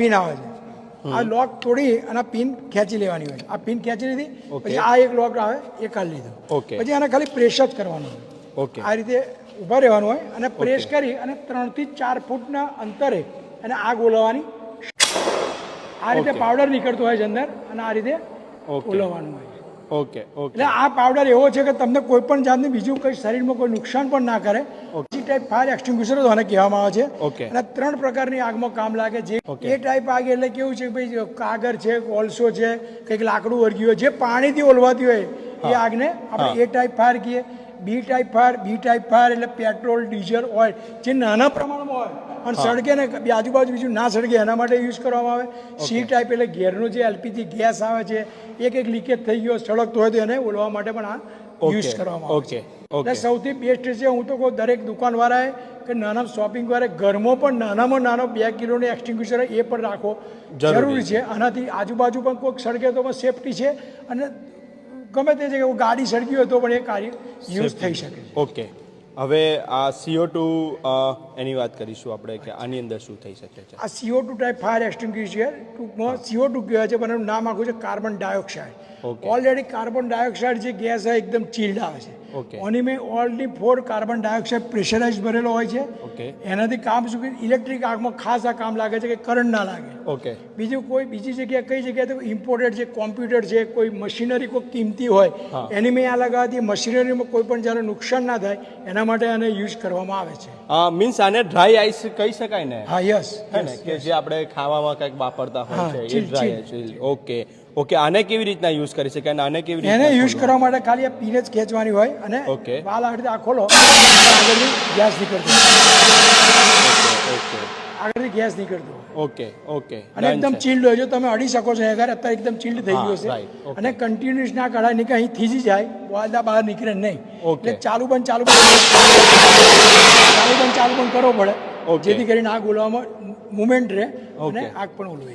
Pin આવે છે. આ લોક તોડી અને આ પિન ખેંચી લેવાની હોય આ પિન ખેંચી લીધી પછી આ એક લોક આવે એ કાઢી લીધો. પછી આને ખાલી પ્રેસ જ કરવાનું હોય. ઓકે. આ રીતે ઊભા રહેવાનું હોય અને પ્રેસ કરી અને ત્રણથી ચાર ફૂટના અંતરે અને આગ ઓલવવાની. આ રીતે પાવડર નીકળતો હોય છે અંદર અને આ રીતે. ઓલવવાનું હોય ઓકે ઓકે એટલે આ પાવડર એવો છે કે તમને કોઈ પણ જાતનું બીજું કંઈ શરીરમાં કોઈ નુકસાન પણ ના કરે બીજી ટાઈપ ફાયર એક્સ્ટિંગ્વિશર જ કહેવામાં આવે છે. ઓકે અને ત્રણ પ્રકારની આગમાં કામ લાગે છે. એ ટાઈપ આગ એટલે કેવું છે કે ભાઈ કાગળ છે કોલસો છે કંઈક લાકડું વર્ગ્યું હોય જે પાણીથી ઓલવાતી હોય એ આગને આપણે એ ટાઈપ ફાયર કહીએ. B type fire B type fire એટલે પેટ્રોલ ડીઝલ ઓઇલ જે નાના પ્રમાણમાં હોય. અને સળગે ને આજુબાજુ બીજું ના સળગે એના માટે યુઝ કરવામાં આવે. સી ટાઈપ એટલે ઘેરનો જે એલપીજી ગેસ આવે છે એક એક લીકેજ થઈ ગયો સળગતો હોય તો એને ઓલવા માટે પણ આ યુઝ કરવામાં આવે છે. એટલે સૌથી બેસ્ટ છે હું તો કહું દરેક દુકાનવાળાએ કે નાના શોપિંગ વાળાએ ઘરમાં પણ નાનામાં નાનો બે કિલોની એક્સટિંગ્વિશર એ પણ રાખો. જરૂરી જરૂરી છે. આનાથી આજુબાજુ પણ કોઈક સળગે તો પણ સેફટી છે. અને ગમે તે છે કે ગાડી સળગી હોય તો પણ એ કાર્ય યુઝ થઈ શકે છે. ઓકે હવે આ સીઓ ટુ એની વાત કરીશું આપણે કે આની અંદર શું થઈ શકે છે. આ C O two type fire extinguisher ટૂંકમાં સીઓ ટુ કહેવાય છે પણ એનું નામ આખું છે carbon dioxide. Already carbon dioxide જે ગેસ છે એકદમ ચીલ્ડ આવે છે. Okay. ઓની મેં already for carbon dioxide pressurize ભરેલો હોય છે. એનાથી કામ શું કે ઇલેક્ટ્રિક આગમાં ખાસ આ કામ લાગે છે કે કરંટ ના લાગે. ઓકે બીજું કોઈ બીજી જગ્યાએ કઈ જગ્યાએ તો ઇમ્પોર્ટેડ છે કોમ્પ્યુટર છે કોઈ મશીનરી કોઈ કિંમતી હોય એની મેં આ લગાવતી મશીનરીમાં કોઈ પણ જ્યારે નુકસાન ના થાય એના માટે આને યુઝ કરવામાં આવે છે. મીન્સ આને ડ્રાય આઈસ કહી શકાય ને? હા યસ કે જે આપણે ખાવામાં કંઈક વાપરતા હોય છે એ ડ્રાય ઓકે ઓકે આને કેવી રીતના યુઝ કરી શકાય અને આને કેવી એને યુઝ કરવા માટે ખાલી આ પીન જ ખેંચવાની હોય અને ઓકે. વાલ આગળથી આ ખોલો. આગળની ગેસ નીકળતો. ઓકે આગળથી ગેસ નીકળતો ઓકે ઓકે. અને એકદમ ચીલ્ડ હોય જો તમે અડી શકો છો અગર અત્યારે એકદમ ચીલ્ડ થઈ ગયો છે અને કન્ટિન્યુઅસ ના કઢાય નહીં કે અહીં થીજી જાય વાદા બહાર નીકળે નહીં. ઓકે. એટલે ચાલુ બંધ ચાલુ બંધ. ચાલુ બંધ ચાલુ બંધ કરવો પડે. જેથી કરીને આગ ઓલવામાં મુમેન્ટ રહે અને. આગ પણ ઓલવે